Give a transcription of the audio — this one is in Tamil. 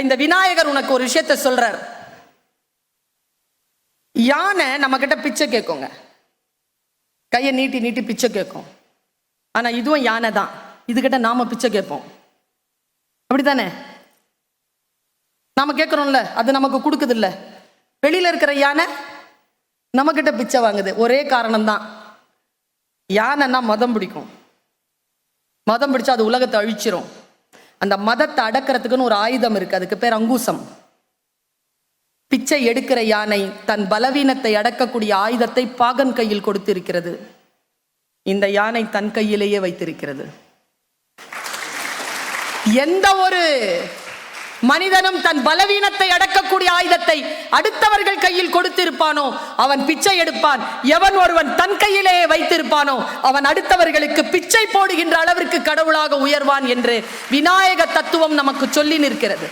இந்த விநாயகர் உனக்கு ஒரு விஷயத்த சொல்றார். யானை நம்ம கிட்ட பிச்சை கேட்குங்க. கையை நீட்டி நீட்டி பிச்சை கேட்கும். ஆனா இதுவும் யானை தான். இதுகிட்ட நாம பிச்சை கேட்போம். அப்படித்தானே? நாம கேட்குறோம்ல அது நமக்கு கொடுக்குது இல்ல வெளியில இருக்கிற யானை நம்மக்கிட்ட பிச்சை வாங்குது. ஒரே காரணம்தான். யானைன்னா மதம் பிடிக்கும். மதம் பிடிச்சா அது உலகத்தை அழிச்சிரும். அந்த மதத்தை அடக்கிறதுக்குன்னு ஒரு ஆயுதம் இருக்கு. அதுக்கு பேர் அங்கூசம். பிச்சை எடுக்கிற யானை தன் பலவீனத்தை அடக்கக்கூடிய ஆயுதத்தை பாகன் கையில் கொடுத்திருக்கிறது. இந்த யானை தன் கையிலேயே வைத்திருக்கிறது. எந்த ஒரு மனிதனும் தன் பலவீனத்தை அடக்கக்கூடிய ஆயுதத்தை அடுத்தவர்கள் கையில் கொடுத்திருப்பானோ அவன் பிச்சை எடுப்பான். எவன் ஒருவன் தன் கையிலேயே வைத்திருப்பானோ அவன் அடுத்தவர்களுக்கு பிச்சை போடுகின்ற அளவிற்கு கடவுளாக உயர்வான் என்று விநாயக தத்துவம் நமக்கு சொல்லி நிற்கிறது.